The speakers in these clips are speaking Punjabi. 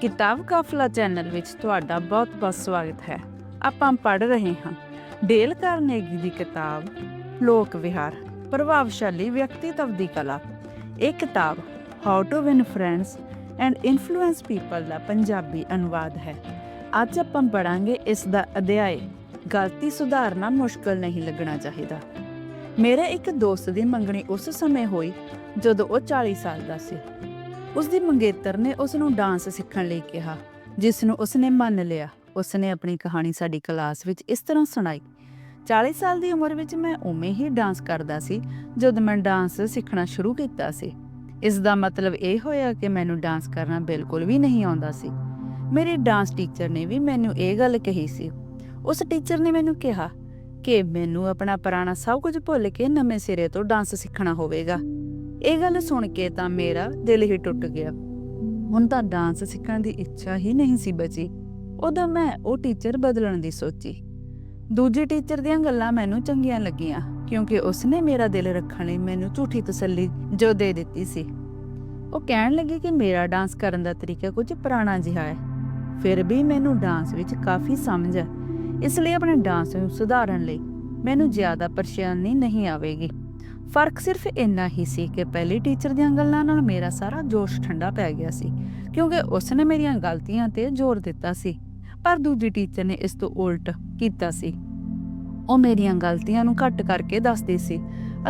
ਕਿਤਾਬ ਕਾਫਲਾ ਚੈਨਲ ਵਿੱਚ ਤੁਹਾਡਾ ਬਹੁਤ-ਬਹੁਤ ਸਵਾਗਤ ਹੈ। ਆਪਾਂ ਪੜ੍ਹ ਰਹੇ ਹਾਂ। ਡੇਲ ਕਾਰਨੇਗੀ ਦੀ ਕਿਤਾਬ, ਲੋਕ ਵਿਹਾਰ, ਪ੍ਰਭਾਵਸ਼ਾਲੀ ਵਿਅਕਤੀਤਵ ਦੀ ਕਲਾ। ਇਹ ਕਿਤਾਬ how to win friends and influence people ਦਾ ਪੰਜਾਬੀ ਅਨੁਵਾਦ ਹੈ। ਅੱਜ ਆਪਾਂ ਪੜਾਂਗੇ ਇਸ ਦਾ ਅਧਿਆਇ, ਗਲਤੀ ਸੁਧਾਰਨਾ ਮੁਸ਼ਕਲ ਨਹੀਂ ਲੱਗਣਾ ਚਾਹੀਦਾ। ਮੇਰੇ ਇੱਕ ਦੋਸਤ ਦੀ ਮੰਗਣੀ ਉਸ ਸਮੇਂ ਹੋਈ ਜਦੋਂ ਉਹ 40 ਸਾਲ ਦਾ ਸੀ। ਉਸ ਦੀ ਮੰਗੇਤਰ ਨੇ ਉਸ ਨੂੰ ਡਾਂਸ ਸਿੱਖਣ ਲਈ ਕਿਹਾ ਜਿਸ ਨੂੰ ਉਸ ਨੇ ਮੰਨ ਲਿਆ। ਉਸ ਨੇ ਆਪਣੀ ਕਹਾਣੀ ਸਾਡੀ ਕਲਾਸ ਵਿੱਚ ਇਸ ਤਰ੍ਹਾਂ ਸੁਣਾਈ। 40 ਸਾਲ ਦੀ ਉਮਰ ਵਿੱਚ ਮੈਂ ਉਵੇਂ ਹੀ ਡਾਂਸ ਕਰਦਾ ਸੀ, ਜਦੋਂ ਮੈਂ ਡਾਂਸ ਸਿੱਖਣਾ ਸ਼ੁਰੂ ਕੀਤਾ ਸੀ। ਇਸ ਦਾ ਮਤਲਬ ਇਹ ਹੋਇਆ ਕਿ ਮੈਨੂੰ ਡਾਂਸ ਕਰਨਾ ਬਿਲਕੁਲ ਵੀ ਨਹੀਂ ਆਉਂਦਾ ਸੀ। ਮੇਰੇ ਡਾਂਸ ਟੀਚਰ ਨੇ ਵੀ ਮੈਨੂੰ ਇਹ ਗੱਲ ਕਹੀ ਸੀ। ਉਸ ਟੀਚਰ ਨੇ ਮੈਨੂੰ ਕਿਹਾ ਕਿ ਮੈਨੂੰ ਆਪਣਾ ਪੁਰਾਣਾ ਸਭ ਕੁਝ ਭੁੱਲ ਕੇ ਨਵੇਂ ਸਿਰੇ ਤੋਂ ਡਾਂਸ ਸਿੱਖਣਾ ਹੋਵੇਗਾ। ਇਹ ਗੱਲ ਸੁਣ ਕੇ ਤਾਂ ਮੇਰਾ ਦਿਲ ਹੀ ਟੁੱਟ ਗਿਆ। ਹੁਣ ਤਾਂ ਡਾਂਸ ਸਿੱਖਣ ਦੀ ਇੱਛਾ ਹੀ ਨਹੀਂ ਸੀ ਬਚੀ। ਉਦੋਂ ਮੈਂ ਉਹ ਟੀਚਰ ਬਦਲਣ ਦੀ ਸੋਚੀ। ਦੂਜੇ ਟੀਚਰ ਦੀਆਂ ਗੱਲਾਂ ਮੈਨੂੰ ਚੰਗੀਆਂ ਲੱਗੀਆਂ, ਕਿਉਂਕਿ ਉਸਨੇ ਮੇਰਾ ਦਿਲ ਰੱਖਣ ਲਈ ਮੈਨੂੰ ਝੂਠੀ ਤਸੱਲੀ ਜੋ ਦੇ ਦਿੱਤੀ ਸੀ। ਉਹ ਕਹਿਣ ਲੱਗੀ ਕਿ ਮੇਰਾ ਡਾਂਸ ਕਰਨ ਦਾ ਤਰੀਕਾ ਕੁਝ ਪੁਰਾਣਾ ਜਿਹਾ ਹੈ। ਫਿਰ ਵੀ ਮੈਨੂੰ ਡਾਂਸ ਵਿੱਚ ਕਾਫੀ ਸਮਝ ਹੈ। ਇਸ ਲਈ ਆਪਣੇ ਡਾਂਸ ਨੂੰ ਸੁਧਾਰਨ ਲਈ ਮੈਨੂੰ ਜ਼ਿਆਦਾ ਪਰੇਸ਼ਾਨੀ ਨਹੀਂ ਆਵੇਗੀ। ਫ਼ਰਕ ਸਿਰਫ ਇੰਨਾ ਹੀ ਸੀ ਕਿ ਪਹਿਲੀ ਟੀਚਰ ਦੀਆਂ ਗੱਲਾਂ ਨਾਲ ਮੇਰਾ ਸਾਰਾ ਜੋਸ਼ ਠੰਡਾ ਪੈ ਗਿਆ ਸੀ, ਕਿਉਂਕਿ ਉਸ ਨੇ ਮੇਰੀਆਂ ਗਲਤੀਆਂ ਤੇ ਜ਼ੋਰ ਦਿੱਤਾ ਸੀ, ਪਰ ਦੂਜੀ ਟੀਚਰ ਨੇ ਇਸ ਤੋਂ ਉਲਟ ਕੀਤਾ ਸੀ। ਉਹ ਮੇਰੀਆਂ ਗਲਤੀਆਂ ਨੂੰ ਘੱਟ ਕਰਕੇ ਦੱਸਦੀ ਸੀ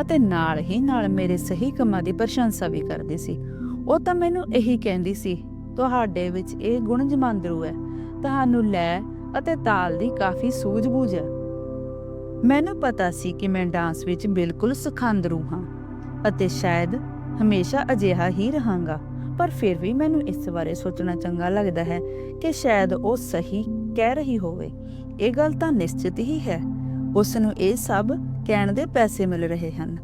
ਅਤੇ ਨਾਲ ਹੀ ਨਾਲ ਮੇਰੇ ਸਹੀ ਕੰਮਾਂ ਦੀ ਪ੍ਰਸ਼ੰਸਾ ਵੀ ਕਰਦੀ ਸੀ। ਉਹ ਤਾਂ ਮੈਨੂੰ ਇਹੀ ਕਹਿੰਦੀ ਸੀ, ਤੁਹਾਡੇ ਵਿੱਚ ਇਹ ਗੁਣ ਜਮਾਂਦਰੂ ਹੈ। ਤੁਹਾਨੂੰ ਲੈ ਅਤੇ ਤਾਲ ਦੀ ਕਾਫੀ ਸੂਝ-ਬੂਝ ਹੈ। ਮੈਨੂੰ ਪਤਾ ਸੀ ਕਿ ਮੈਂ ਡਾਂਸ ਵਿੱਚ ਬਿਲਕੁਲ ਸਖੰਦਰੂ ਹਾਂ ਅਤੇ ਸ਼ਾਇਦ ਹਮੇਸ਼ਾ ਅਜਿਹਾ ਹੀ ਰਹਾਂਗਾ, ਪਰ ਫਿਰ ਵੀ ਮੈਨੂੰ ਇਸ ਬਾਰੇ ਸੋਚਣਾ ਚੰਗਾ ਲੱਗਦਾ ਹੈ ਕਿ ਸ਼ਾਇਦ ਉਹ ਸਹੀ ਕਹਿ ਰਹੀ ਹੋਵੇ। ਇਹ ਗੱਲ ਤਾਂ ਨਿਸ਼ਚਿਤ ਹੀ ਹੈ। ਉਸ ਨੂੰ ਇਹ ਸਭ ਕਹਿਣ ਦੇ ਪੈਸੇ ਮਿਲ ਰਹੇ ਹਨ।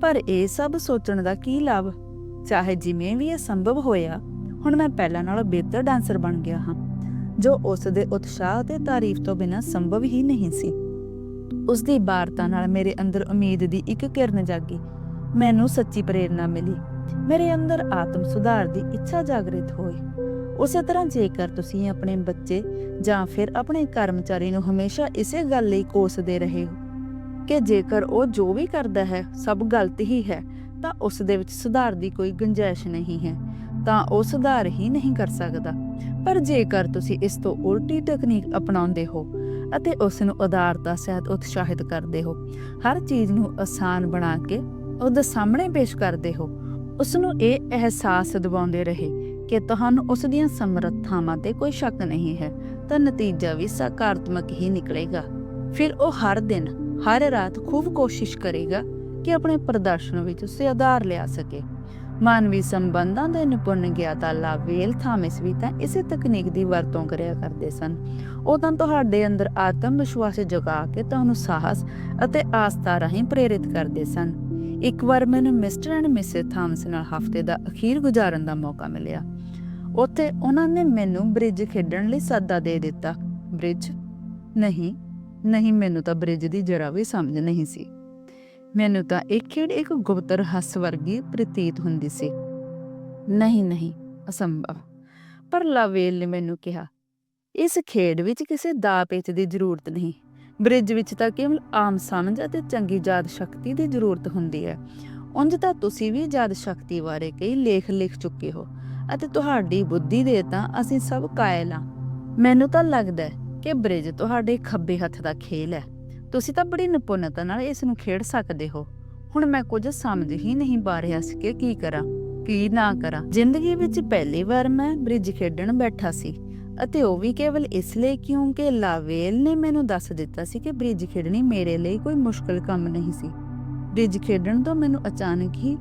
ਪਰ ਇਹ ਸਭ ਸੋਚਣ ਦਾ ਕੀ ਲਾਭ? ਚਾਹੇ ਜਿਵੇਂ ਵੀ ਇਹ ਸੰਭਵ ਹੋਇਆ, ਹੁਣ ਮੈਂ ਪਹਿਲਾਂ ਨਾਲੋਂ ਬਿਹਤਰ ਡਾਂਸਰ ਬਣ ਗਿਆ ਹਾਂ, ਜੋ ਉਸ ਦੇ ਉਤਸ਼ਾਹ ਤੇ ਤਾਰੀਫ ਤੋਂ ਬਿਨਾਂ ਸੰਭਵ ਹੀ ਨਹੀਂ ਸੀ। ਉਸ ਦੀ ਬਾਰਤਾ ਨਾਲ ਮੇਰੇ ਅੰਦਰ ਉਮੀਦ ਦੀ ਇੱਕ ਕਿਰਨ ਜਾਗੀ। ਮੈਨੂੰ ਸੱਚੀ ਪ੍ਰੇਰਣਾ ਮਿਲੀ। ਮੇਰੇ ਅੰਦਰ ਆਤਮ ਸੁਧਾਰ ਦੀ ਇੱਛਾ ਜਾਗਰਿਤ ਹੋਈ। ਉਸੇ ਤਰ੍ਹਾਂ ਜੇਕਰ ਤੁਸੀਂ ਆਪਣੇ ਬੱਚੇ ਜਾਂ ਫਿਰ ਆਪਣੇ ਕਰਮਚਾਰੀ ਨੂੰ ਹਮੇਸ਼ਾ ਇਸੇ ਗੱਲ ਲਈ ਕੋਸਦੇ ਰਹੇ ਹੋ ਕਿ ਜੇਕਰ ਉਹ ਜੋ ਵੀ ਕਰਦਾ ਹੈ, ਸਭ ਗਲਤ ਹੀ ਹੈ, ਤਾਂ ਉਸ ਦੇ ਵਿੱਚ ਸੁਧਾਰ ਦੀ ਕੋਈ ਗੁੰਜਾਇਸ਼ ਨਹੀਂ ਹੈ, ਤਾਂ ਉਹ ਸੁਧਾਰ ਹੀ ਨਹੀਂ ਕਰ ਸਕਦਾ। ਪਰ ਜੇਕਰ ਤੁਸੀਂ ਇਸ ਤੋਂ ਉਲਟੀ ਤਕਨੀਕ ਅਪਣਾਉਂਦੇ ਹੋ ਅਤੇ ਉਸ ਨੂੰ ਉਦਾਰਤਾ ਸਹਿਤ ਉਤਸ਼ਾਹਿਤ ਕਰਦੇ ਹੋ। ਹਰ ਚੀਜ਼ ਨੂੰ ਆਸਾਨ ਬਣਾ ਕੇ ਉਹਦੇ ਸਾਹਮਣੇ ਪੇਸ਼ ਕਰਦੇ ਹੋ। ਉਸ ਨੂੰ ਇਹ ਅਹਿਸਾਸ ਦਿਵਾਉਂਦੇ ਰਹੇ ਕਿ ਤੁਹਾਨੂੰ ਉਸ ਦੀਆਂ ਸਮਰੱਥਾਵਾਂ ਤੇ ਕੋਈ ਸ਼ੱਕ ਨਹੀਂ ਹੈ। ਤਾਂ ਨਤੀਜਾ ਵੀ ਸਕਾਰਾਤਮਕ ਹੀ ਨਿਕਲੇਗਾ। ਫਿਰ ਉਹ ਹਰ ਦਿਨ, ਹਰ ਰਾਤ ਖੂਬ ਕੋਸ਼ਿਸ਼ ਕਰੇਗਾ ਕਿ ਆਪਣੇ ਪ੍ਰਦਰਸ਼ਨ ਵਿੱਚ ਉਸੇ ਆਧਾਰ ਲਿਆ ਸਕੇ। ਮਾਨਵੀ ਸੰਬੰਧਾਂ ਦੇ ਨਿਪੁੰਨ ਗਿਆਤਾ ਲਾਵੇਲ ਥਾਮਸ ਵੀ ਤਾਂ ਇਸੇ ਤਕਨੀਕ ਦੀ ਵਰਤੋਂ ਕਰਿਆ ਕਰਦੇ ਸਨ। ਉਹ ਤਾਂ ਤੁਹਾਡੇ ਅੰਦਰ ਆਤਮ ਵਿਸ਼ਵਾਸ ਜਗਾ ਕੇ ਤੁਹਾਨੂੰ ਸਾਹਸ ਅਤੇ ਆਸਥਾ ਰਾਹੀਂ ਪ੍ਰੇਰਿਤ ਕਰਦੇ ਸਨ। ਇੱਕ ਵਾਰ ਮੈਨੂੰ ਮਿਸਟਰ ਐਂਡ ਮਿਸਿਸ ਥਾਮਸ ਨਾਲ ਹਫ਼ਤੇ ਦਾ ਅਖੀਰ ਗੁਜ਼ਾਰਨ ਦਾ ਮੌਕਾ ਮਿਲਿਆ। ਉੱਥੇ ਉਹਨਾਂ ਨੇ ਮੈਨੂੰ ਬ੍ਰਿਜ ਖੇਡਣ ਲਈ ਸੱਦਾ ਦੇ ਦਿੱਤਾ। ਬ੍ਰਿਜ? ਨਹੀਂ ਨਹੀਂ, ਮੈਨੂੰ ਤਾਂ ਬ੍ਰਿਜ ਦੀ ਜਰਾ ਵੀ ਸਮਝ ਨਹੀਂ ਸੀ। ਮੈਨੂੰ ਤਾਂ ਇਹ ਖੇਡ ਇੱਕ ਗੁਪਤ ਰਹੱਸ ਵਰਗੀ ਪ੍ਰਤੀਤ ਹੁੰਦੀ ਸੀ। ਨਹੀਂ ਨਹੀਂ ਅਸੰਭਵ। ਪਰ ਲਾਵੇਲ ਨੇ ਮੈਨੂੰ ਕਿਹਾ ਇਸ ਖੇਡ ਵਿੱਚ ਕਿਸੇ ਦਾ ਪੇਚ ਦੀ ਜ਼ਰੂਰਤ ਨਹੀਂ। ਬ੍ਰਿਜ ਵਿੱਚ ਤਾਂ ਕੇਵਲ ਆਮ ਸਮਝ ਅਤੇ ਚੰਗੀ ਯਾਦ ਸ਼ਕਤੀ ਦੀ ਜ਼ਰੂਰਤ ਹੁੰਦੀ ਹੈ। ਉਂਝ ਤਾਂ ਤੁਸੀਂ ਵੀ ਯਾਦ ਸ਼ਕਤੀ ਬਾਰੇ ਕਈ ਲੇਖ ਲਿਖ ਚੁੱਕੇ ਹੋ ਅਤੇ ਤੁਹਾਡੀ ਬੁੱਧੀ ਦੇ ਤਾਂ ਅਸੀਂ ਸਭ ਕਾਇਲ ਹਾਂ। ਮੈਨੂੰ ਤਾਂ ਲੱਗਦਾ ਹੈ ਕਿ ਬ੍ਰਿਜ ਤੁਹਾਡੇ ਖੱਬੇ ਹੱਥ ਦਾ ਖੇਲ ਹੈ। ਤੁਸੀਂ ਤਾਂ ਬੜੀ ਨਿਪੁੰਨਤਾ ਨਾਲ ਇਸ ਨੂੰ ਖੇਡ ਸਕਦੇ ਹੋ। ਹੁਣ ਮੈਂ ਕੁਝ ਸਮਝ ਹੀ ਨਹੀਂ ਪਾ ਰਿਹਾ ਸੀ ਕਿ ਕੀ ਕਰਾਂ, ਕੀ ਨਾ ਕਰਾਂ। ਜ਼ਿੰਦਗੀ ਵਿੱਚ ਪਹਿਲੀ ਵਾਰ ਮੈਂ ਬ੍ਰਿਜ ਖੇਡਣ ਬੈਠਾ ਸੀ ਅਤੇ ਉਹ ਵੀ ਕੇਵਲ ਇਸ ਲਈ ਕਿਉਂਕਿ ਲਾਵੇਲ ਨੇ ਮੈਨੂੰ ਦੱਸ ਦਿੱਤਾ ਸੀ ਕਿ ਬ੍ਰਿਜ ਖੇਡਣੀ ਮੇਰੇ ਲਈ ਕੋਈ ਮੁਸ਼ਕਲ ਕੰਮ ਨਹੀਂ ਸੀ। ਬ੍ਰਿਜ ਖੇਡਣ ਤੋਂ ਮੈਨੂੰ ਅਚਾਨਕ ਹੀ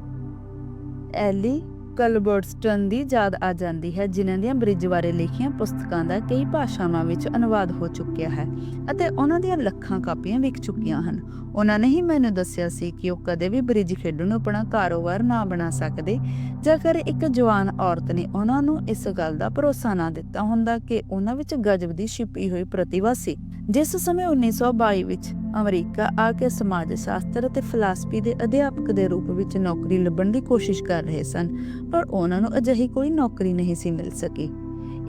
ਐਲੀ ਕਲਬਰਟਸਟਨ ਦੀ ਯਾਦ ਆ ਜਾਂਦੀ ਹੈ, ਜਿਨ੍ਹਾਂ ਦੀਆਂ ਬ੍ਰਿਜ ਬਾਰੇ ਲਿਖੀਆਂ ਪੁਸਤਕਾਂ ਦਾ ਕਈ ਭਾਸ਼ਾਵਾਂ ਵਿੱਚ ਅਨੁਵਾਦ ਹੋ ਚੁੱਕਿਆ ਹੈ ਅਤੇ ਉਹਨਾਂ ਦੀਆਂ ਲੱਖਾਂ ਕਾਪੀਆਂ ਵਿਕ ਚੁੱਕੀਆਂ ਹਨ। ਉਹਨਾਂ ਨੇ ਹੀ ਮੈਨੂੰ ਦੱਸਿਆ ਸੀ ਕਿ ਉਹ ਕਦੇ ਵੀ ਬ੍ਰਿਜ ਖੇਡਣ ਨੂੰ ਆਪਣਾ ਕਾਰੋਬਾਰ ਨਾ ਬਣਾ ਸਕਦੇ, ਜੇਕਰ ਇੱਕ ਜਵਾਨ ਔਰਤ ਨੇ ਉਹਨਾਂ ਨੂੰ ਇਸ ਗੱਲ ਦਾ ਭਰੋਸਾ ਨਾ ਦਿੱਤਾ ਹੁੰਦਾ ਕਿ ਉਹਨਾਂ ਵਿੱਚ ਗਜਬ ਦੀ ਛਿਪੀ ਹੋਈ ਪ੍ਰਤਿਭਾ ਸੀ। ਜਿਸ ਸਮੇਂ 1922 ਵਿੱਚ ਅਮਰੀਕਾ ਆ ਕੇ ਸਮਾਜ ਸ਼ਾਸਤਰ ਅਤੇ ਫਿਲਾਸਫੀ ਦੇ ਅਧਿਆਪਕ ਦੇ ਰੂਪ ਵਿੱਚ ਨੌਕਰੀ ਲੱਭਣ ਦੀ ਕੋਸ਼ਿਸ਼ ਕਰ ਰਹੇ ਸਨ, ਪਰ ਉਹਨਾਂ ਨੂੰ ਅਜਿਹੀ ਕੋਈ ਨੌਕਰੀ ਨਹੀਂ ਸੀ ਮਿਲ ਸਕੀ।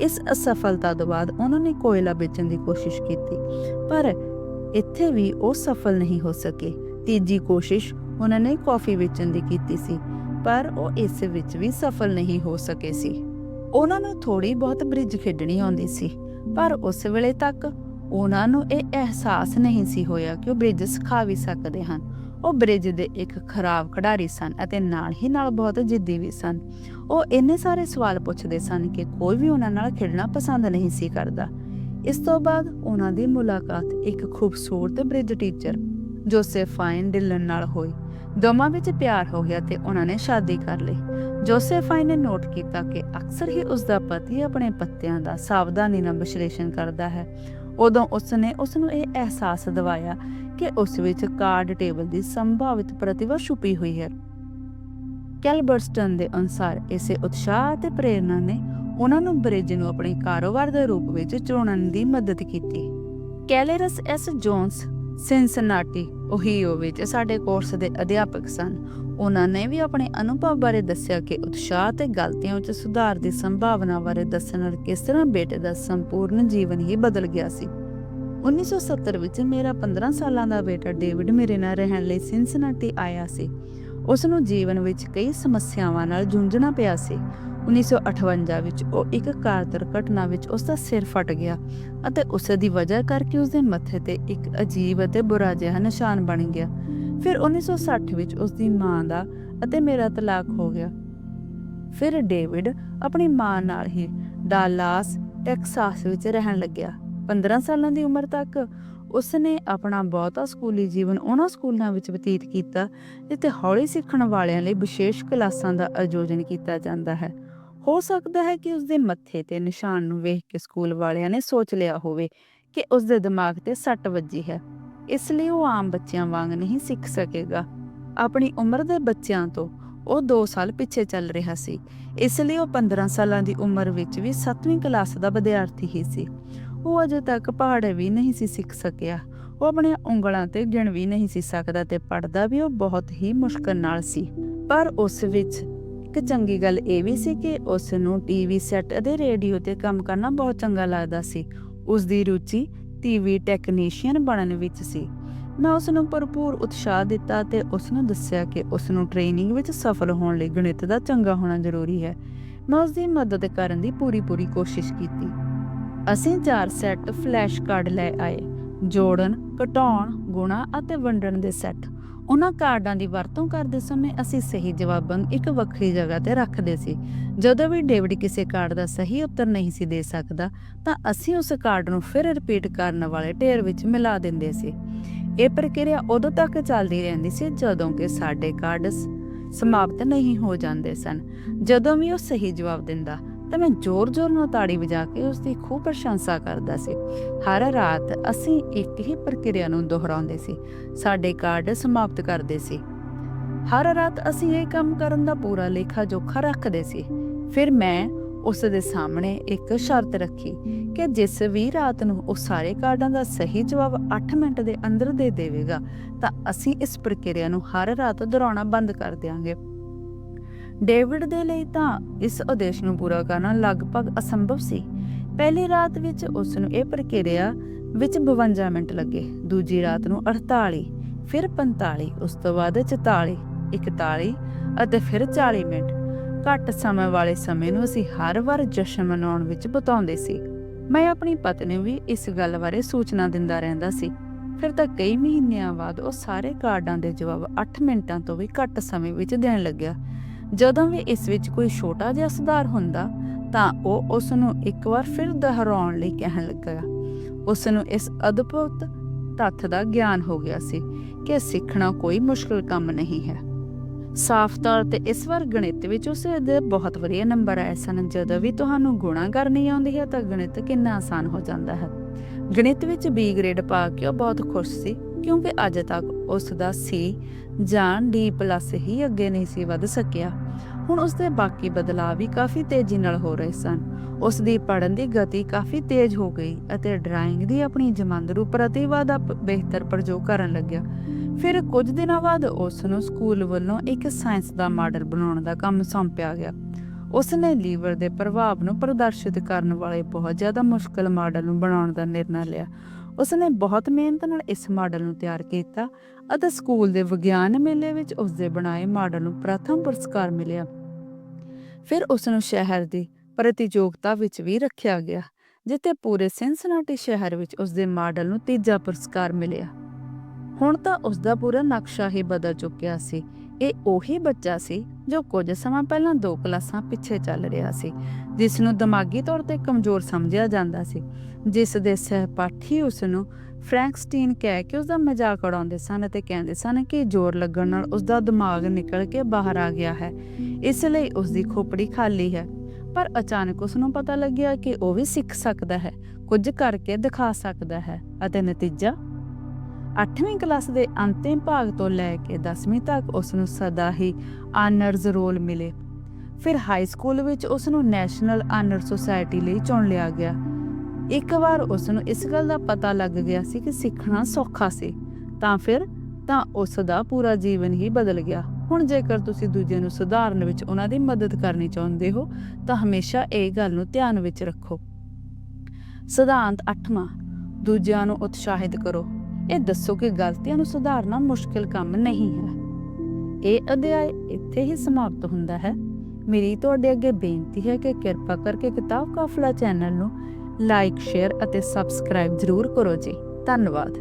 ਇਸ ਅਸਫਲਤਾ ਤੋਂ ਬਾਅਦ ਉਹਨਾਂ ਨੇ ਕੋਇਲਾ ਵੇਚਣ ਦੀ ਕੋਸ਼ਿਸ਼ ਕੀਤੀ, ਪਰ ਇੱਥੇ ਵੀ ਉਹ ਸਫਲ ਨਹੀਂ ਹੋ ਸਕੇ। ਤੀਜੀ ਕੋਸ਼ਿਸ਼ ਉਹਨਾਂ ਨੇ ਕਾਫੀ ਵੇਚਣ ਦੀ ਕੀਤੀ ਸੀ, ਪਰ ਉਹ ਇਸ ਵਿੱਚ ਵੀ ਸਫਲ ਨਹੀਂ ਹੋ ਸਕੇ ਸੀ। ਉਹਨਾਂ ਨੂੰ ਥੋੜੀ ਬਹੁਤ ਬ੍ਰਿਜ ਖੇਡਣੀ ਆਉਂਦੀ ਸੀ, ਪਰ ਉਸ ਵੇਲੇ ਤੱਕ ਉਹਨਾਂ ਨੂੰ ਇਹ ਅਹਿਸਾਸ ਨਹੀਂ ਸੀ ਹੋਇਆ ਕਿ ਉਹ ਬ੍ਰਿਜ ਸਿਖਾ ਵੀ ਸਕਦੇ ਹਨ। ਉਹ ਬ੍ਰਿਜ ਦੇ ਇੱਕ ਖਰਾਬ ਖਿਡਾਰੀ ਸਨ ਅਤੇ ਨਾਲ ਹੀ ਨਾਲ ਬਹੁਤ ਜਿੱਦੀ ਵੀ ਸਨ। ਉਹ ਇੰਨੇ ਸਾਰੇ ਸਵਾਲ ਪੁੱਛਦੇ ਸਨ ਕਿ ਕੋਈ ਵੀ ਉਹਨਾਂ ਨਾਲ ਖੇਡਣਾ ਪਸੰਦ ਨਹੀਂ ਸੀ ਕਰਦਾ। ਇਸ ਤੋਂ ਬਾਅਦ ਉਹਨਾਂ ਦੀ ਮੁਲਾਕਾਤ ਇੱਕ ਖੂਬਸੂਰਤ ਬ੍ਰਿਜ ਟੀਚਰ ਜੋਸੇਫਾਈਨ ਡਿਲਨ ਨਾਲ ਹੋਈ। ਦੋਵਾਂ ਵਿੱਚ ਪਿਆਰ ਹੋ ਗਿਆ ਤੇ ਉਹਨਾਂ ਨੇ ਸ਼ਾਦੀ ਕਰ ਲਈ। ਜੋਸੇਫਾਈਨ ਨੇ ਨੋਟ ਕੀਤਾ ਕਿ ਅਕਸਰ ਹੀ ਉਸ ਦਾ ਪਤੀ ਆਪਣੇ ਪੱਤਿਆਂ ਦਾ ਸਾਵਧਾਨੀ ਨਾਲ ਵਿਸ਼ਲੇਸ਼ਣ ਕਰਦਾ ਹੈ। ਉਦੋਂ ਉਸ ਨੇ ਉਸ ਨੂੰ ਇਹ ਅਹਿਸਾਸ ਦਿਵਾਇਆ ਕਿ ਉਸ ਵਿੱਚ ਕਾਰਡ ਟੇਬਲ ਦੀ ਸੰਭਾਵਿਤ ਪ੍ਰਤਿਭਾ ਛੁਪੀ ਹੋਈ ਹੈ। ਕੈਲਬਰਸਟਨ ਦੇ ਅਨੁਸਾਰ ਇਸੇ ਉਤਸ਼ਾਹ ਅਤੇ ਪ੍ਰੇਰਣਾ ਨੇ ਉਹਨਾਂ ਨੂੰ ਬ੍ਰਿਜ ਨੂੰ ਆਪਣੇ ਕਾਰੋਬਾਰ ਦੇ ਰੂਪ ਵਿੱਚ ਚੁਣਨ ਦੀ ਮਦਦ ਕੀਤੀ। ਕੈਲੇਰਸ ਐਸ ਜੋਨਸ, ਸਿਨਸਨਾਟੀ ਓਹੀਓ ਵਿੱਚ ਸਾਡੇ ਕੋਰਸ ਦੇ ਅਧਿਆਪਕ ਸਨ। ਉਹਨਾਂ ਨੇ ਵੀ ਆਪਣੇ ਅਨੁਭਵ ਬਾਰੇ ਦੱਸਿਆ ਕਿ ਉਤਸ਼ਾਹ ਤੇ ਗਲਤੀਆਂ ਵਿੱਚ ਸੁਧਾਰ ਦੀ ਸੰਭਾਵਨਾ ਬਾਰੇ ਦੱਸਣ ਨਾਲ ਕਿਸ ਤਰ੍ਹਾਂ ਬੇਟੇ ਦਾ ਸੰਪੂਰਨ ਜੀਵਨ ਹੀ ਬਦਲ ਗਿਆ ਸੀ। 1970 ਵਿੱਚ ਮੇਰਾ 15 ਸਾਲਾਂ ਦਾ ਬੇਟਾ ਡੇਵਿਡ ਮੇਰੇ ਨਾਲ ਰਹਿਣ ਲਈ ਸਿਨਸਨਾਟੀ ਆਇਆ ਸੀ। ਉਸ ਨੂੰ ਜੀਵਨ ਵਿੱਚ ਕਈ ਸਮੱਸਿਆਵਾਂ ਨਾਲ ਜੂਝਣਾ ਪਿਆ ਸੀ। 1958 ਵਿੱਚ ਉਹ ਇੱਕ ਕਾਰ ਦੁਰਘਟਨਾ ਵਿੱਚ ਉਸ ਦਾ ਸਿਰ ਫਟ ਗਿਆ ਅਤੇ ਉਸ ਦੀ ਵਜ੍ਹਾ ਕਰਕੇ ਉਸ ਦੇ ਮੱਥੇ ਤੇ ਇੱਕ ਅਜੀਬ ਅਤੇ ਬੁਰਾ ਜਿਹਾ ਨਿਸ਼ਾਨ ਬਣ ਗਿਆ। ਫਿਰ 1960 ਵਿੱਚ ਉਸ ਦੀ ਮਾਂ ਦਾ ਅਤੇ ਮੇਰਾ ਤਲਾਕ ਹੋ ਗਿਆ। ਫਿਰ ਡੇਵਿਡ ਆਪਣੀ ਮਾਂ ਨਾਲ ਹੀ ਡਾਲਾਸ, ਟੈਕਸਾਸ ਵਿੱਚ ਰਹਿਣ ਲੱਗਿਆ। 15 ਸਾਲਾਂ ਦੀ ਉਮਰ ਤੱਕ ਉਸ ਨੇ ਆਪਣਾ ਬਹੁਤਾ ਸਕੂਲੀ ਜੀਵਨ ਉਹਨਾਂ ਸਕੂਲਾਂ ਵਿੱਚ ਬਤੀਤ ਕੀਤਾ, ਜਿੱਥੇ ਹੌਲੀ ਸਿੱਖਣ ਵਾਲਿਆਂ ਲਈ ਵਿਸ਼ੇਸ਼ ਕਲਾਸਾਂ ਦਾ ਆਯੋਜਨ ਕੀਤਾ ਜਾਂਦਾ ਹੈ। ਹੋ ਸਕਦਾ ਹੈ ਕਿ ਉਸਦੇ ਮੱਥੇ ਤੇ ਨਿਸ਼ਾਨ ਨੂੰ ਵੇਖ ਕੇ ਸਕੂਲ ਵਾਲਿਆਂ ਨੇ ਸੋਚ ਲਿਆ ਹੋਵੇ ਕਿ ਉਸਦੇ ਦਿਮਾਗ ਤੇ ਸੱਟ ਵੱਜੀ ਹੈ। ਇਸ ਲਈ ਉਹ ਆਮ ਬੱਚਿਆਂ ਵਾਂਗ ਨਹੀਂ ਸਿੱਖ ਸਕੇਗਾ। ਆਪਣੀ ਉਮਰ ਦੇ ਬੱਚਿਆਂ ਤੋਂ ਉਹ 2 ਸਾਲ ਪਿੱਛੇ ਚੱਲ ਰਿਹਾ ਸੀ। ਇਸ ਲਈ ਉਹ 15 ਸਾਲਾਂ ਦੀ ਉਮਰ ਵਿੱਚ ਵੀ 7ਵੀਂ ਕਲਾਸ ਦਾ ਵਿਦਿਆਰਥੀ ਹੀ ਸੀ। ਉਹ ਅਜੇ ਤੱਕ ਪਹਾੜੇ ਵੀ ਨਹੀਂ ਸੀ ਸਿੱਖ ਸਕਿਆ। ਉਹ ਆਪਣੀਆਂ ਉਂਗਲਾਂ ਤੇ ਗਿਣ ਵੀ ਨਹੀਂ ਸੀ ਸਕਦਾ ਤੇ ਪੜਦਾ ਵੀ ਉਹ ਬਹੁਤ ਹੀ ਮੁਸ਼ਕਲ ਨਾਲ ਸੀ। ਪਰ ਉਸ ਵਿੱਚ ਇੱਕ ਚੰਗੀ ਗੱਲ ਇਹ ਵੀ ਸੀ ਕਿ ਉਸ ਨੂੰ ਟੀਵੀ ਸੈੱਟ ਅਤੇ ਰੇਡੀਓ ਤੇ ਕੰਮ ਕਰਨਾ ਬਹੁਤ ਚੰਗਾ ਲੱਗਦਾ ਸੀ। ਉਸ ਦੀ ਰੁਚੀ ਟੀਵੀ ਟੈਕਨੀਸ਼ੀਅਨ ਬਣਨ ਵਿੱਚ ਸੀ। ਮੈਂ ਉਸ ਨੂੰ ਭਰਪੂਰ ਉਤਸ਼ਾਹ ਦਿੱਤਾ ਤੇ ਉਸ ਨੂੰ ਦੱਸਿਆ ਕਿ ਉਸ ਨੂੰ ਟ੍ਰੇਨਿੰਗ ਵਿੱਚ ਸਫਲ ਹੋਣ ਲਈ ਗਣਿਤ ਦਾ ਚੰਗਾ ਹੋਣਾ ਜ਼ਰੂਰੀ ਹੈ। ਮੈਂ ਉਸ ਦੀ ਮਦਦ ਕਰਨ ਦੀ ਪੂਰੀ ਪੂਰੀ ਕੋਸ਼ਿਸ਼ ਕੀਤੀ। ਅਸੀਂ ਚਾਰ ਸੈੱਟ ਫਲੈਸ਼ ਕਾਰਡ ਲੈ ਆਏ। ਜੋੜਨ ਘਟਾਉਣ ਗੁਣਾ ਅਤੇ ਵੰਡਣ ਦੇ ਸੈੱਟ ਉਹਨਾਂ ਕਾਰਡਾਂ ਦੀ ਵਰਤੋਂ ਕਰਦੇ ਸਮੇਂ ਅਸੀਂ ਸਹੀ ਜਵਾਬਾਂ ਨੂੰ ਇੱਕ ਵੱਖਰੀ ਜਗ੍ਹਾ ਤੇ ਰੱਖਦੇ ਸੀ। ਜਦੋਂ ਵੀ ਡੇਵਿਡ ਕਿਸੇ ਕਾਰਡ ਦਾ ਸਹੀ ਉੱਤਰ ਨਹੀਂ ਸੀ ਦੇ ਸਕਦਾ, ਤਾਂ ਅਸੀਂ ਉਸ ਕਾਰਡ ਨੂੰ ਫਿਰ ਰਿਪੀਟ ਕਰਨ ਵਾਲੇ ਢੇਰ ਵਿੱਚ ਮਿਲਾ ਦਿੰਦੇ ਸੀ। ਇਹ ਪ੍ਰਕਿਰਿਆ ਉਦੋਂ ਤੱਕ ਚੱਲਦੀ ਰਹਿੰਦੀ ਸੀ ਜਦੋਂ ਕਿ ਸਾਡੇ ਕਾਰਡ ਸਮਾਪਤ ਨਹੀਂ ਹੋ ਜਾਂਦੇ ਸਨ। ਜਦੋਂ ਵੀ ਉਹ ਸਹੀ ਜਵਾਬ ਦਿੰਦਾ ਤਾਂ ਮੈਂ ਜ਼ੋਰ-ਜ਼ੋਰ ਨਾਲ ਤਾੜੀ ਵਜਾ ਕੇ ਉਸ ਦੀ ਖੂਬ ਪ੍ਰਸ਼ੰਸਾ ਕਰਦਾ ਸੀ। ਹਰ ਰਾਤ ਅਸੀਂ ਇੱਕ ਹੀ ਪ੍ਰਕਿਰਿਆ ਨੂੰ ਦੁਹਰਾਉਂਦੇ ਸੀ। ਸਾਡੇ ਕਾਰਡ ਸਮਾਪਤ ਕਰਦੇ ਸੀ। ਹਰ ਰਾਤ ਅਸੀਂ ਇਹ ਕੰਮ ਕਰਨ ਦਾ ਪੂਰਾ ਲੇਖਾ ਜੋਖਾ ਰੱਖਦੇ ਸੀ। ਫਿਰ ਮੈਂ ਉਸ ਦੇ ਸਾਹਮਣੇ ਇੱਕ ਸ਼ਰਤ ਰੱਖੀ ਕਿ ਜਿਸ ਵੀ ਰਾਤ ਨੂੰ ਉਹ ਸਾਰੇ ਕਾਰਡਾਂ ਦਾ ਸਹੀ ਜਵਾਬ 8 ਮਿੰਟ ਦੇ ਅੰਦਰ ਦੇ ਦੇਵੇਗਾ, ਤਾਂ ਅਸੀਂ ਇਸ ਪ੍ਰਕਿਰਿਆ ਨੂੰ ਹਰ ਰਾਤ ਦੁਹਰਾਉਣਾ ਬੰਦ ਕਰ ਦਿਆਂਗੇ। ਡੇਵਿਡ ਦੇ ਲਈ ਤਾਂ ਇਸ ਉਦੇਸ਼ ਨੂੰ ਪੂਰਾ ਕਰਨਾ ਲਗਭਗ ਅਸੰਭਵ ਸੀ। ਪਹਿਲੀ ਰਾਤ ਵਿੱਚ ਉਸ ਨੂੰ ਇਹ ਪ੍ਰਕਿਰਿਆ ਵਿੱਚ 52 ਮਿੰਟ ਲੱਗੇ। ਦੂਜੀ ਰਾਤ ਨੂੰ 48 ਫਿਰ 45 ਉਸ ਤੋਂ ਬਾਅਦ 44 41 ਅਤੇ ਫਿਰ 40 ਮਿੰਟ। ਘੱਟ ਸਮੇਂ ਵਾਲੇ ਸਮੇਂ ਨੂੰ ਅਸੀਂ ਹਰ ਵਾਰ ਜਸ਼ਨ ਮਨਾਉਣ ਵਿੱਚ ਬਿਤਾਉਂਦੇ ਸੀ। ਮੈਂ ਆਪਣੀ ਪਤਨੀ ਵੀ ਇਸ ਗੱਲ ਬਾਰੇ ਸੂਚਨਾ ਦਿੰਦਾ ਰਹਿੰਦਾ ਸੀ। ਫਿਰ ਤਾਂ ਕਈ ਮਹੀਨਿਆਂ ਬਾਅਦ ਉਹ ਸਾਰੇ ਕਾਰਡਾਂ ਦੇ ਜਵਾਬ 8 ਮਿੰਟਾਂ ਤੋਂ ਵੀ ਘੱਟ ਸਮੇਂ ਵਿੱਚ ਦੇਣ ਲੱਗਿਆ। ਜਦੋਂ ਵੀ ਇਸ ਵਿੱਚ ਕੋਈ ਛੋਟਾ ਜਿਹਾ ਸੁਧਾਰ ਹੁੰਦਾ, ਤਾਂ ਉਹ ਉਸ ਨੂੰ ਇੱਕ ਵਾਰ ਫਿਰ ਦੁਹਰਾਉਣ ਲਈ ਕਹਿਣ ਲੱਗਾ। ਉਸ ਨੂੰ ਇਸ ਅਦਭੁਤ ਤੱਥ ਦਾ ਗਿਆਨ ਹੋ ਗਿਆ ਸੀ ਕਿ ਸਿੱਖਣਾ ਕੋਈ ਮੁਸ਼ਕਲ ਕੰਮ ਨਹੀਂ ਹੈ। ਸਾਫ਼ ਤੌਰ ਤੇ ਇਸ ਵਾਰ ਗਣਿਤ ਵਿੱਚ ਉਸ ਦੇ ਬਹੁਤ ਵਧੀਆ ਨੰਬਰ ਆਏ ਸਨ। ਜਦੋਂ ਵੀ ਤੁਹਾਨੂੰ ਗੁਣਾ ਕਰਨੀ ਆਉਂਦੀ ਹੈ, ਤਾਂ ਗਣਿਤ ਕਿੰਨਾ ਆਸਾਨ ਹੋ ਜਾਂਦਾ ਹੈ। ਗਣਿਤ ਵਿੱਚ B ਗ੍ਰੇਡ ਪਾ ਕੇ ਉਹ ਬਹੁਤ ਖੁਸ਼ ਸੀ, ਕਿਉਂਕਿ ਅੱਜ ਤੱਕ ਉਸ ਦਾ C ਜਾਂ D ਹੀ ਅੱਗੇ ਨਹੀਂ ਸੀ ਵਧ ਸਕਿਆ। ਹੁਣ ਉਸ ਦੇ ਬਾਕੀ ਬਦਲਾਅ ਵੀ ਕਾਫੀ ਤੇਜ਼ੀ ਨਾਲ ਹੋ ਰਹੇ ਸਨ। ਉਸ ਦੀ ਪੜਨ ਦੀ ਗਤੀ ਕਾਫੀ ਤੇਜ਼ ਹੋ ਗਈ ਅਤੇ ਡਰਾਇੰਗ ਦੀ ਆਪਣੀ ਜਮੰਦਰੂ ਪ੍ਰਤਿਭਾ ਦਾ ਬਿਹਤਰ ਪ੍ਰਯੋਗ ਕਰਨ ਲੱਗਿਆ। ਫਿਰ ਕੁਝ ਦਿਨਾਂ ਬਾਅਦ ਉਸ ਨੂੰ ਸਕੂਲ ਵੱਲੋਂ ਇੱਕ ਸਾਇੰਸ ਦਾ ਮਾਡਲ ਬਣਾਉਣ ਦਾ ਕੰਮ ਸੌਂਪਿਆ ਗਿਆ। ਉਸਨੇ ਲੀਵਰ ਦੇ ਪ੍ਰਭਾਵ ਨੂੰ ਪ੍ਰਦਰਸ਼ਿਤ ਕਰਨ ਵਾਲੇ ਬਹੁਤ ਜ਼ਿਆਦਾ ਮੁਸ਼ਕਲ ਮਾਡਲ ਨੂੰ ਬਣਾਉਣ ਦਾ ਨਿਰਣਾ ਲਿਆ। ਉਸਨੇ ਬਹੁਤ ਮਿਹਨਤ ਨਾਲ ਇਸ ਮਾਡਲ ਨੂੰ ਤਿਆਰ ਕੀਤਾ ਅਤੇ ਸਕੂਲ ਦੇ ਵਿਗਿਆਨ ਮੇਲੇ ਵਿੱਚ ਉਸਦੇ ਬਣਾਏ ਮਾਡਲ ਨੂੰ ਪ੍ਰਥਮ ਪੁਰਸਕਾਰ ਮਿਲਿਆ। ਫਿਰ ਉਸ ਨੂੰ ਸ਼ਹਿਰ ਦੀ ਪ੍ਰਤੀਯੋਗਤਾ ਵਿੱਚ ਵੀ ਰੱਖਿਆ ਗਿਆ, ਜਿੱਥੇ ਪੂਰੇ ਸਿਨਸਨਾਟੀ ਸ਼ਹਿਰ ਵਿੱਚ ਉਸਦੇ ਮਾਡਲ ਨੂੰ ਤੀਜਾ ਪੁਰਸਕਾਰ ਮਿਲਿਆ। ਹੁਣ ਤਾਂ ਉਸਦਾ ਪੂਰਾ ਨਕਸ਼ਾ ਹੀ ਬਦਲ ਚੁੱਕਿਆ ਸੀ। ਇਹ ਉਹੀ ਬੱਚਾ ਸੀ ਜੋ ਕੁਝ ਸਮਾਂ ਪਹਿਲਾਂ ਦੋ ਕਲਾਸਾਂ ਪਿੱਛੇ ਚੱਲ ਰਿਹਾ ਸੀ ਜਿਸ ਨੂੰ ਦਿਮਾਗੀ ਤੌਰ ਤੇ ਕਮਜ਼ੋਰ ਸਮਝਿਆ ਜਾਂਦਾ ਸੀ, ਜਿਸ ਦੇ ਸਹਿਪਾਠੀ ਉਸ ਨੂੰ ਫ੍ਰੈਂਕਸਟੀਨ ਕਹਿ ਕੇ ਉਸ ਦਾ ਮਜ਼ਾਕ ਉਡਾਉਂਦੇ ਸਨ ਅਤੇ ਕਹਿੰਦੇ ਸਨ ਕਿ ਜ਼ੋਰ ਲੱਗਣ ਨਾਲ ਉਸ ਦਾ ਦਿਮਾਗ ਨਿਕਲ ਕੇ ਬਾਹਰ ਆ ਗਿਆ ਹੈ, ਇਸ ਲਈ ਉਸ ਦੀ ਖੋਪੜੀ ਖਾਲੀ ਹੈ। ਪਰ ਅਚਾਨਕ ਉਸ ਨੂੰ ਪਤਾ ਲੱਗਿਆ ਕਿ ਉਹ ਵੀ ਸਿੱਖ ਸਕਦਾ ਹੈ, ਕੁਝ ਕਰਕੇ ਦਿਖਾ ਸਕਦਾ ਹੈ ਅਤੇ ਨਤੀਜਾ 8ਵੀਂ ਕਲਾਸ ਦੇ ਅੰਤਿਮ ਭਾਗ ਤੋਂ ਲੈ ਕੇ 10ਵੀਂ ਤੱਕ ਉਸ ਨੂੰ ਸਦਾ ਹੀ ਆਨਰਜ਼ ਰੋਲ ਮਿਲੇ। ਫਿਰ ਹਾਈ ਸਕੂਲ ਵਿੱਚ ਉਸ ਨੂੰ ਨੈਸ਼ਨਲ ਆਨਰ ਸੁਸਾਇਟੀ ਲਈ ਚੁਣ ਲਿਆ ਗਿਆ। ਇੱਕ ਵਾਰ ਉਸ ਨੂੰ ਇਸ ਗੱਲ ਦਾ ਪਤਾ ਲੱਗ ਗਿਆ ਸੀ ਕਿ ਸਿੱਖਣਾ ਸੌਖਾ ਸੀ, ਤਾਂ ਫਿਰ ਤਾਂ ਉਸ ਦਾ ਪੂਰਾ ਜੀਵਨ ਹੀ ਬਦਲ ਗਿਆ। ਹੁਣ ਜੇਕਰ ਤੁਸੀਂ ਦੂਜਿਆਂ ਨੂੰ ਸੁਧਾਰਨ ਵਿੱਚ ਉਹਨਾਂ ਦੀ ਮਦਦ ਕਰਨੀ ਚਾਹੁੰਦੇ ਹੋ, ਤਾਂ ਹਮੇਸ਼ਾ ਇਹ ਗੱਲ ਨੂੰ ਧਿਆਨ ਵਿੱਚ ਰੱਖੋ। ਸਿਧਾਂਤ 8ਵਾਂ ਦੂਜਿਆਂ ਨੂੰ ਉਤਸ਼ਾਹਿਤ ਕਰੋ। ਇਹ ਦੱਸੋ ਕਿ ਗਲਤੀਆਂ ਨੂੰ ਸੁਧਾਰਨਾ ਮੁਸ਼ਕਿਲ ਕੰਮ ਨਹੀਂ ਹੈ। ਇਹ ਅਧਿਆਇ ਇੱਥੇ ਹੀ ਸਮਾਪਤ ਹੁੰਦਾ ਹੈ। ਮੇਰੀ ਤੁਹਾਡੇ ਅੱਗੇ ਬੇਨਤੀ ਹੈ ਕਿ ਕਿਰਪਾ ਕਰਕੇ ਕਿਤਾਬ ਕਾਫਲਾ ਚੈਨਲ ਨੂੰ ਲਾਈਕ, ਸ਼ੇਅਰ ਅਤੇ ਸਬਸਕ੍ਰਾਈਬ ਜ਼ਰੂਰ ਕਰੋ ਜੀ। ਧੰਨਵਾਦ।